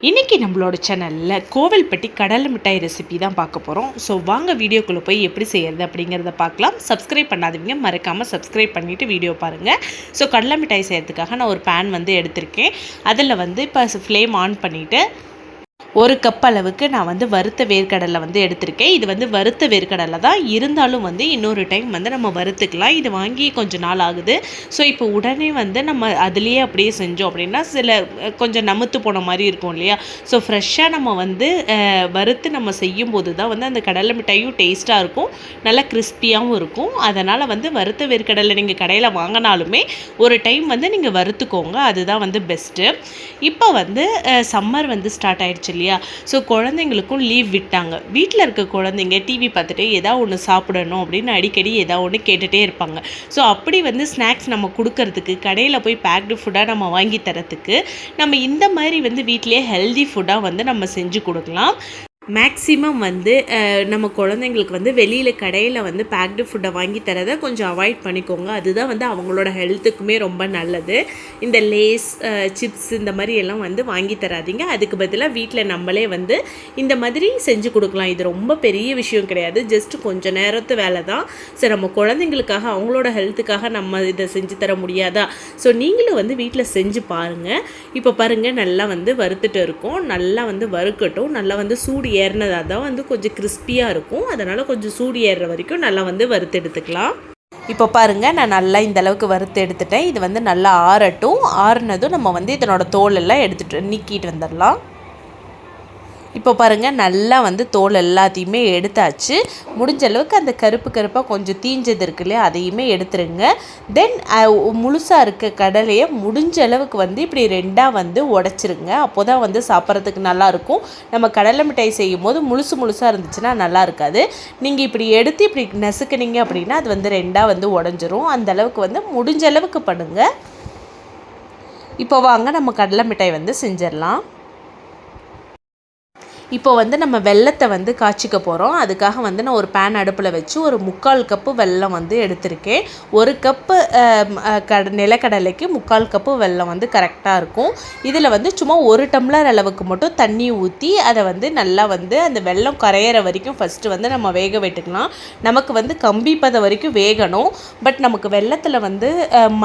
இன்றைக்கி நம்மளோட சேனலில் கோவில்பட்டி கடலை மிட்டாய் ரெசிபி தான் பார்க்க போகிறோம் ஸோ வாங்க வீடியோக்குள்ளே போய் எப்படி செய்கிறது அப்படிங்கிறத பார்க்கலாம். சப்ஸ்கிரைப் பண்ணாதவங்க மறக்காமல் சப்ஸ்கிரைப் பண்ணிவிட்டு வீடியோ பாருங்கள் ஸோ கடலை மிட்டாய் செய்கிறதுக்காக நான் ஒரு பேன் வந்து எடுத்திருக்கேன். அதில் வந்து இப்போ ஃப்ளேம் ஆன் பண்ணிவிட்டு ஒரு கப் அளவுக்கு நான் வந்து வறுத்த வேர்க்கடலை வந்து எடுத்திருக்கேன். இது வந்து வறுத்த வேர்க்கடலை தான். இருந்தாலும் வந்து இன்னொரு டைம் வந்து நம்ம வறுத்துக்கலாம். இது வாங்கி கொஞ்சம் நாள் ஆகுது. ஸோ இப்போ உடனே வந்து நம்ம அதுலேயே அப்படியே செஞ்சோம் அப்படின்னா சில கொஞ்சம் நமுத்து போன மாதிரி இருக்கும் இல்லையா? ஸோ ஃப்ரெஷ்ஷாக நம்ம வந்து வறுத்து நம்ம செய்யும் போது தான் வந்து அந்த கடலை மிட்டாயும் டேஸ்ட்டாக இருக்கும். நல்லா கிறிஸ்பியாகவும் இருக்கும். அதனால் வந்து வறுத்த வேர்க்கடலை நீங்கள் கடையில் வாங்கினாலுமே ஒரு டைம் வந்து நீங்கள் வறுத்துக்கோங்க. அதுதான் வந்து பெஸ்ட்டு இப்போ வந்து சம்மர் வந்து ஸ்டார்ட் ஆயிடுச்சு இல்லையா? ஸோ குழந்தைங்களுக்கும் லீவ் விட்டாங்க. வீட்டில் இருக்க குழந்தைங்க டிவி பார்த்துட்டு ஏதாவது ஒன்று சாப்பிடணும் அப்படின்னு அடிக்கடி ஏதாவது ஒன்று கேட்டுகிட்டே இருப்பாங்க. ஸோ அப்படி வந்து ஸ்நாக்ஸ் நம்ம கொடுக்கறதுக்கு கடையில் போய் பேக்டு ஃபுட்டாக நம்ம வாங்கி தரத்துக்கு நம்ம இந்த மாதிரி வந்து வீட்டிலே ஹெல்தி ஃபுட்டாக வந்து நம்ம செஞ்சு கொடுக்கலாம். மேக்ஸிமம் வந்து நம்ம குழந்தைங்களுக்கு வந்து வெளியில் கடையில் வந்து பேக்டு ஃபுட்டை வாங்கி தரதை கொஞ்சம் அவாய்ட் பண்ணிக்கோங்க. அதுதான் வந்து அவங்களோட ஹெல்த்துக்குமே ரொம்ப நல்லது. இந்த லேஸ் சிப்ஸ் இந்த மாதிரி எல்லாம் வந்து வாங்கி தராதீங்க. அதுக்கு பதிலாக வீட்டில் நம்மளே வந்து இந்த மாதிரி செஞ்சு கொடுக்கலாம். இது ரொம்ப பெரிய விஷயம் கிடையாது. ஜஸ்ட் கொஞ்சம் நேரத்து வேலை தான். சரி நம்ம குழந்தைங்களுக்காக அவங்களோட ஹெல்த்துக்காக நம்ம இதை செஞ்சு தர முடியாதா? ஸோ நீங்களும் வந்து வீட்டில் செஞ்சு பாருங்கள் இப்போ பாருங்கள் நல்லா வந்து வறுத்துட்டு இருக்கோம். நல்லா வந்து வறுக்கட்டும். நல்லா வந்து சூடு ஏறினதாக தான் வந்து கொஞ்சம் கிறிஸ்பியாக இருக்கும். அதனால் கொஞ்சம் சூடு ஏறுற வரைக்கும் நல்லா வந்து வறுத்து எடுத்துக்கலாம். இப்போ பாருங்கள் நான் நல்லா இந்த அளவுக்கு வறுத்து எடுத்துட்டேன். இது வந்து நல்லா ஆறட்டும். ஆறுனதும் நம்ம வந்து இதனோட தோலெல்லாம் எடுத்துகிட்டு எடுத்துட்டு நீக்கிட்டு வந்துடலாம். இப்போ பாருங்கள் நல்லா வந்து தோல் எல்லாத்தையுமே எடுத்தாச்சு. முடிஞ்ச அளவுக்கு அந்த கருப்பு கருப்பாக கொஞ்சம் தீஞ்சது இருக்கு இல்லையா அதையுமே எடுத்துருங்க. தென் முழுசாக இருக்க கடலையை முடிஞ்ச அளவுக்கு வந்து இப்படி ரெண்டாக வந்து உடச்சிருங்க. அப்போ தான் வந்து சாப்பிட்றதுக்கு நல்லாயிருக்கும் நம்ம கடலை மிட்டாய் செய்யும் போது முழுசு முழுசாக இருந்துச்சுன்னா நல்லா இருக்காது. நீங்கள் இப்படி எடுத்து இப்படி நசுக்குனீங்க அப்படின்னா அது வந்து ரெண்டாக வந்து உடஞ்சிரும். அந்த அளவுக்கு வந்து முடிஞ்ச அளவுக்கு பண்ணுங்கள் இப்போ வாங்க நம்ம கடலை மிட்டாய் வந்து செஞ்சிடலாம். இப்போ வந்து நம்ம வெள்ளத்தை வந்து காய்ச்சிக்க போகிறோம் அதுக்காக வந்து நான் ஒரு பேன் அடுப்பில் வச்சு ஒரு முக்கால் கப்பு வெல்லம் வந்து எடுத்திருக்கேன். ஒரு கப்பு கட நிலக்கடலைக்கு முக்கால் கப்பு வெல்லம் வந்து கரெக்டாக இருக்கும். இதில் வந்து சும்மா ஒரு டம்ளர் அளவுக்கு மட்டும் தண்ணி ஊற்றி அதை வந்து நல்லா வந்து அந்த வெள்ளம் கரையிற வரைக்கும் ஃபஸ்ட்டு வந்து நம்ம வேக விட்டுக்கலாம். நமக்கு வந்து கம்பி பதம் வரைக்கும் வேகணும். பட் நமக்கு வெள்ளத்தில் வந்து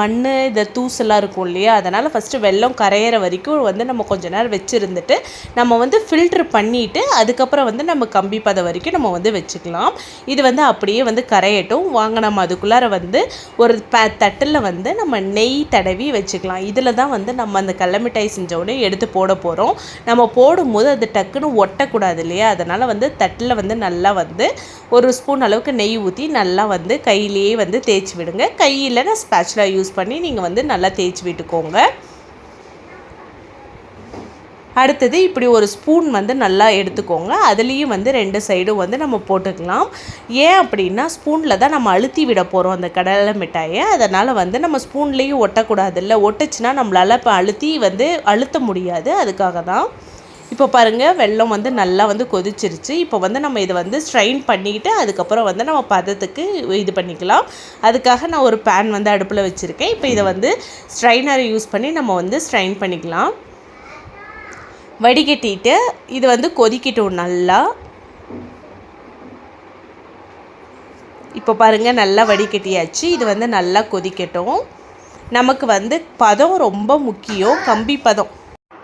மண் இந்த தூசெல்லாம் இருக்கும் இல்லையா? அதனால் ஃபஸ்ட்டு வெல்லம் கரையிற வரைக்கும் வந்து நம்ம கொஞ்ச நேரம் வச்சுருந்துட்டு நம்ம வந்து ஃபில்ட்ரு பண்ணிவிட்டு அதுக்கப்புறம் வந்து நம்ம கம்பி பதம் வரைக்கும் நம்ம வந்து வச்சுக்கலாம். இது வந்து அப்படியே வந்து கரையட்டும். வாங்க நம்ம அதுக்குள்ளார வந்து ஒரு ப தட்டில் வந்து நம்ம நெய் தடவி வச்சுக்கலாம். இதில் தான் வந்து நம்ம அந்த கடல மிட்டாய் செஞ்ச எடுத்து போட போகிறோம் நம்ம போடும்போது அது டக்குன்னு ஒட்டக்கூடாது இல்லையா? அதனால் வந்து தட்டில் வந்து நல்லா வந்து ஒரு ஸ்பூன் அளவுக்கு நெய் ஊற்றி நல்லா வந்து கையிலேயே வந்து தேய்ச்சி விடுங்க. கையில் ஸ்பேச்சுலா யூஸ் பண்ணி நீங்கள் வந்து நல்லா தேய்ச்சி விட்டுக்கோங்க. அடுத்தது இப்படி ஒரு ஸ்பூன் வந்து நல்லா எடுத்துக்கோங்க. அதுலேயும் வந்து ரெண்டு சைடும் வந்து நம்ம போட்டுக்கலாம். ஏன் அப்படின்னா ஸ்பூனில் தான் நம்ம அழுத்தி விட போகிறோம் அந்த கடலை மிட்டாயை. அதனால் வந்து நம்ம ஸ்பூன்லேயும் ஒட்டக்கூடாதுல்ல. ஒட்டுச்சுன்னா நம்மளால் இப்போ அழுத்தி வந்து அழுத்த முடியாது. அதுக்காக தான். இப்போ பாருங்கள் வெள்ளம் வந்து நல்லா வந்து கொதிச்சிருச்சு. இப்போ வந்து நம்ம இதை வந்து ஸ்ட்ரைன் பண்ணிக்கிட்டு அதுக்கப்புறம் வந்து நம்ம பதத்துக்கு இது பண்ணிக்கலாம். அதுக்காக நான் ஒரு பேன் வந்து அடுப்பில் வச்சுருக்கேன். இப்போ இதை வந்து ஸ்ட்ரைனரை யூஸ் பண்ணி நம்ம வந்து ஸ்ட்ரைன் பண்ணிக்கலாம். வடிகட்டிட்டு இது வந்து கொதிக்கட்டும் நல்லா. இப்போ பாருங்கள் நல்லா வடிகட்டியாச்சு. இது வந்து நல்லா கொதிக்கட்டும். நமக்கு வந்து பதம் ரொம்ப முக்கியம் கம்பி பதம்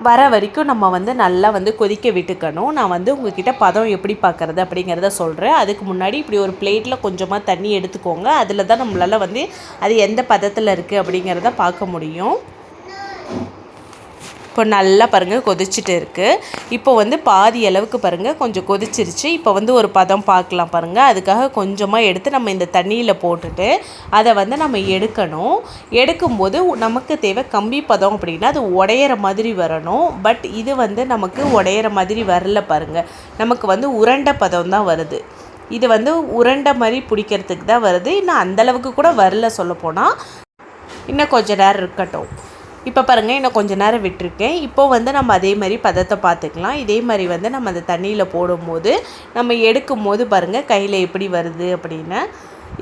வர வரைக்கும் நம்ம வந்து நல்லா வந்து கொதிக்க விட்டுக்கணும். நான் வந்து உங்ககிட்ட பதம் எப்படி பார்க்குறது அப்படிங்கிறத சொல்கிறேன் அதுக்கு முன்னாடி இப்படி ஒரு பிளேட்டில் கொஞ்சமாக தண்ணி எடுத்துக்கோங்க. அதில் தான் நம்மளால் வந்து அது எந்த பதத்தில் இருக்குது அப்படிங்கிறத பார்க்க முடியும். இப்போ நல்லா பாருங்கள் கொதிச்சுட்டு இருக்குது இப்போ வந்து பாதி அளவுக்கு பாருங்கள் கொஞ்சம் கொதிச்சிருச்சு. இப்போ வந்து ஒரு பதம் பார்க்கலாம் பாருங்கள் அதுக்காக கொஞ்சமாக எடுத்து நம்ம இந்த தண்ணியில் போட்டுட்டு அதை வந்து நம்ம எடுக்கணும். எடுக்கும்போது நமக்கு தேவை கம்பி பதம் அப்படின்னா அது உடையிற மாதிரி வரணும். பட் இது வந்து நமக்கு உடையிற மாதிரி வரல பாருங்கள் நமக்கு வந்து உரண்ட பதம் தான் வருது. இது வந்து உருண்டை மாதிரி பிடிக்கிறதுக்கு தான் வருது. இன்னும் அந்தளவுக்கு கூட வரல சொல்லப்போனால் இன்னும் கொஞ்சம் நேரம் இருக்கட்டும். இப்போ பாருங்கள் இன்னும் கொஞ்சம் நேரம் விட்டுருக்கேன். இப்போ வந்து நம்ம அதே மாதிரி பதத்தை பார்த்துக்கலாம். இதே மாதிரி வந்து நம்ம அந்த தண்ணியில் போடும்போது நம்ம எடுக்கும் போது பாருங்கள் கையில் எப்படி வருது அப்படின்னு.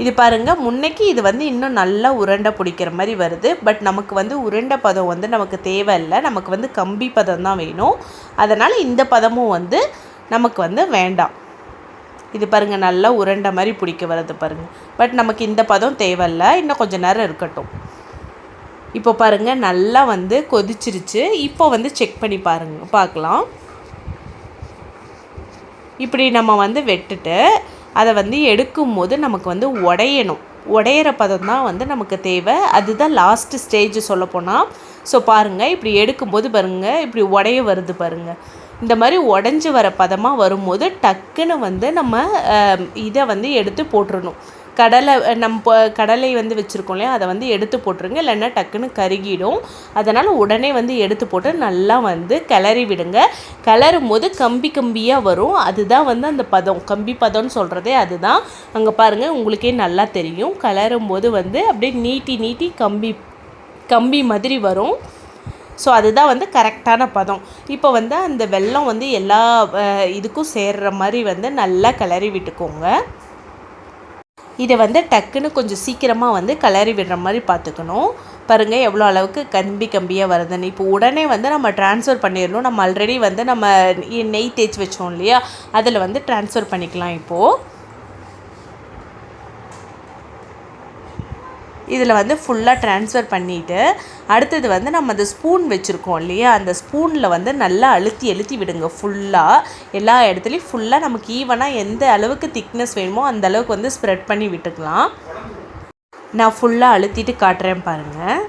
இது பாருங்கள் முன்னைக்கு இது வந்து இன்னும் நல்லா உருண்டை பிடிக்கிற மாதிரி வருது. பட் நமக்கு வந்து உருண்டை பதம் வந்து நமக்கு தேவையில்லை. நமக்கு வந்து கம்பி பதம் தான் வேணும். அதனால் இந்த பதமும் வந்து நமக்கு வந்து வேண்டாம். இது பாருங்கள் நல்லா உருண்டை மாதிரி பிடிக்க வருது பாருங்கள் பட் நமக்கு இந்த பதம் தேவையில்லை. இன்னும் கொஞ்சம் நேரம் இருக்கட்டும். இப்போ பாருங்கள் நல்லா வந்து கொதிச்சிருச்சு. இப்போ வந்து செக் பண்ணி பாருங்கள் பார்க்கலாம். இப்படி நம்ம வந்து வெட்டுட்டு அதை வந்து எடுக்கும்போது நமக்கு வந்து உடையணும். உடையிற பதம் தான் வந்து நமக்கு தேவை. அதுதான் லாஸ்ட்டு ஸ்டேஜ் சொல்லப்போனால் ஸோ பாருங்கள் இப்படி எடுக்கும்போது பாருங்கள் இப்படி உடைய வருது பாருங்கள் இந்த மாதிரி உடஞ்சி வர பதமாக வரும்போது டக்குன்னு வந்து நம்ம இதை வந்து எடுத்து போட்டுடணும் கடலை நம்ம கடலை வந்து வச்சுருக்கோம் இல்லையா? அதை வந்து எடுத்து போட்டுருங்க. இல்லைன்னா டக்குன்னு கருகிடும். அதனால் உடனே வந்து எடுத்து போட்டு நல்லா வந்து கிளறி விடுங்க. கிளறும் போது கம்பி கம்பியாக வரும். அதுதான் வந்து அந்த பதம். கம்பி பதம்னு சொல்கிறதே அதுதான். அங்கே பாருங்கள் உங்களுக்கே நல்லா தெரியும். கிளறும் போது வந்து அப்படியே நீட்டி நீட்டி கம்பி கம்பி மாதிரி வரும். ஸோ அதுதான் வந்து கரெக்டான பதம். இப்போ வந்து அந்த வெல்லம் வந்து எல்லா இதுக்கும் சேர்கிற மாதிரி வந்து நல்லா கிளறி விட்டுக்கோங்க. இதை வந்து டக்குன்னு கொஞ்சம் சீக்கிரமாக வந்து கிளறி விடுற மாதிரி பார்த்துக்கணும். பாருங்கள் எவ்வளோ அளவுக்கு கம்பி கம்பியாக வருதுன்னு. இப்போ உடனே வந்து நம்ம ட்ரான்ஸ்ஃபர் பண்ணிடணும். நம்ம ஆல்ரெடி வந்து நம்ம நெய் தேய்ச்சி வச்சோம் இல்லையா? அதில் வந்து ட்ரான்ஸ்ஃபர் பண்ணிக்கலாம் இப்போது இதில் வந்து ஃபுல்லாக ட்ரான்ஸ்ஃபர் பண்ணிவிட்டு அடுத்தது வந்து நம்ம அந்த ஸ்பூன் வச்சுருக்கோம் இல்லையா? அந்த ஸ்பூனில் வந்து நல்லா அழுத்தி அழுத்தி விடுங்க ஃபுல்லாக எல்லா இடத்துலையும் ஃபுல்லாக நமக்கு ஈவனாக எந்த அளவுக்கு திக்னஸ் வேணுமோ அந்த அளவுக்கு வந்து ஸ்ப்ரெட் பண்ணி விட்டுக்கலாம். நான் ஃபுல்லாக அழுத்திட்டு காட்டுறேன் பாருங்கள்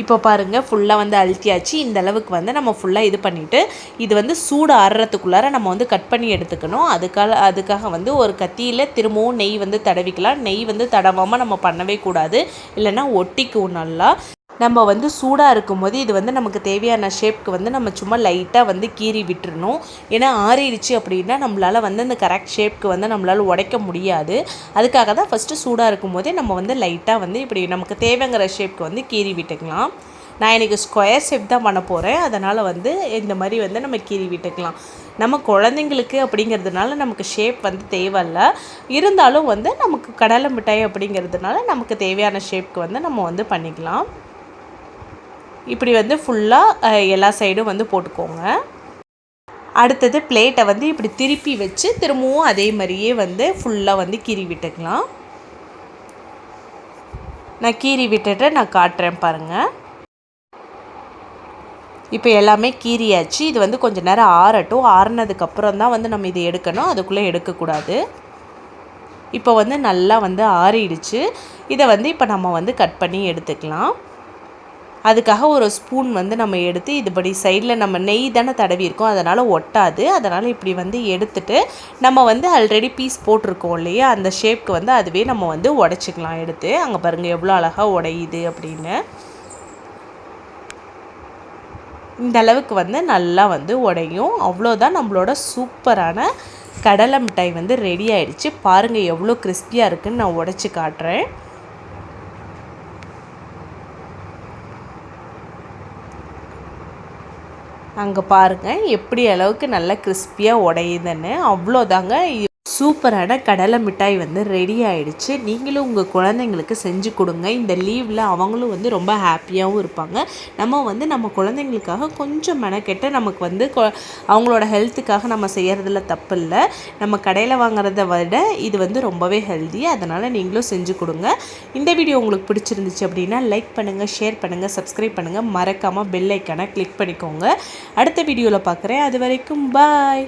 இப்போ பாருங்கள் ஃபுல்லாக வந்து அழுத்தியாச்சு. இந்த அளவுக்கு வந்து நம்ம ஃபுல்லாக இது பண்ணிவிட்டு இது வந்து சூடு ஆறுறதுக்குள்ளார நம்ம வந்து கட் பண்ணி எடுத்துக்கணும். அதுக்காக அதுக்காக வந்து ஒரு கத்தியில் திரும்பவும் நெய் வந்து தடவிக்கலாம். நெய் வந்து தடவாமல் நம்ம பண்ணவே கூடாது. இல்லைன்னா ஒட்டிக்கும் நல்லா. நம்ம வந்து சூடாக இருக்கும்போது இது வந்து நமக்கு தேவையான ஷேப்க்கு வந்து நம்ம சும்மா லைட்டாக வந்து கீறி விட்டுறணும். ஏன்னா ஆறிடுச்சு அப்படின்னா நம்மளால் வந்து அந்த கரெக்ட் ஷேப்க்கு வந்து நம்மளால் உடைக்க முடியாது. அதுக்காக தான் ஃபஸ்ட்டு சூடாக இருக்கும்போதே நம்ம வந்து லைட்டாக வந்து இப்படி நமக்கு தேவைங்கிற ஷேப்க்கு வந்து கீறி விட்டுக்கலாம். நான் எனக்கு ஸ்கொயர் ஷேப் தான் பண்ண போகிறேன் அதனால் வந்து இந்த மாதிரி வந்து நம்ம கீறி விட்டுக்கலாம். நம்ம குழந்தைங்களுக்கு அப்படிங்கிறதுனால நமக்கு ஷேப் வந்து தேவையில்ல. இருந்தாலும் வந்து நமக்கு கடலை மிட்டாய் அப்படிங்கிறதுனால நமக்கு தேவையான ஷேப்க்கு வந்து நம்ம வந்து பண்ணிக்கலாம். இப்படி வந்து ஃபுல்லாக எல்லா சைடும் வந்து போட்டுக்கோங்க. அடுத்தது பிளேட்டை வந்து இப்படி திருப்பி வச்சு திரும்பவும் அதே மாதிரியே வந்து ஃபுல்லாக வந்து கீறி விட்டுக்கலாம். நான் கீறி விட்டுட்டு நான் காட்டுறேன் பாருங்கள் இப்போ எல்லாமே கீறியாச்சு. இது வந்து கொஞ்சம் நேரம் ஆறட்டும். ஆறினதுக்கப்புறம் தான் வந்து நம்ம இதை எடுக்கணும். அதுக்குள்ளே எடுக்கக்கூடாது. இப்போ வந்து நல்லா வந்து ஆறிடுச்சு. இதை வந்து இப்போ நம்ம வந்து கட் பண்ணி எடுத்துக்கலாம். அதுக்காக ஒரு ஸ்பூன் வந்து நம்ம எடுத்து இதுபடி சைடில் நம்ம நெய் தானே தடவி இருக்கோம் அதனால் ஒட்டாது. அதனால் இப்படி வந்து எடுத்துட்டு நம்ம வந்து ஆல்ரெடி பீஸ் போட்டிருக்கோம் இல்லையா? அந்த ஷேப்க்கு வந்து அதுவே நம்ம வந்து உடச்சிக்கலாம். எடுத்து அங்கே பாருங்கள் எவ்வளோ அழகாக உடையுது அப்படின்னு. இந்த அளவுக்கு வந்து நல்லா வந்து உடையும். அவ்வளோதான் நம்மளோட சூப்பரான கடலை மிட்டாய் வந்து ரெடி ஆகிடுச்சு பாருங்கள் எவ்வளோ கிறிஸ்பியாக இருக்குதுன்னு நான் உடச்சி காட்டுறேன். அங்கே பாருங்கள் எப்படி அளவுக்கு நல்லா கிறிஸ்பியாக உடையுதுன்னு. அவ்வளோதாங்க சூப்பரான கடலை மிட்டாய் வந்து ரெடி ஆகிடுச்சு நீங்களும் உங்கள் குழந்தைங்களுக்கு செஞ்சு கொடுங்க. இந்த லீவில் அவங்களும் வந்து ரொம்ப ஹாப்பியாகவும் இருப்பாங்க. நம்ம வந்து நம்ம குழந்தைங்களுக்காக கொஞ்சம் மெனக்கெட்டு நமக்கு வந்து அவங்களோட ஹெல்த்துக்காக நம்ம செய்கிறதுல தப்பு இல்லை நம்ம கடையில் வாங்குறத விட இது வந்து ரொம்பவே ஹெல்தி அதனால் நீங்களும் செஞ்சு கொடுங்க. இந்த வீடியோ உங்களுக்கு பிடிச்சிருந்துச்சு அப்படின்னா லைக் பண்ணுங்கள் ஷேர் பண்ணுங்கள் சப்ஸ்கிரைப் பண்ணுங்கள் மறக்காமல் பெல் ஐக்கானை கிளிக் பண்ணிக்கோங்க. அடுத்த வீடியோவில் பார்க்குறேன் அது வரைக்கும் பாய்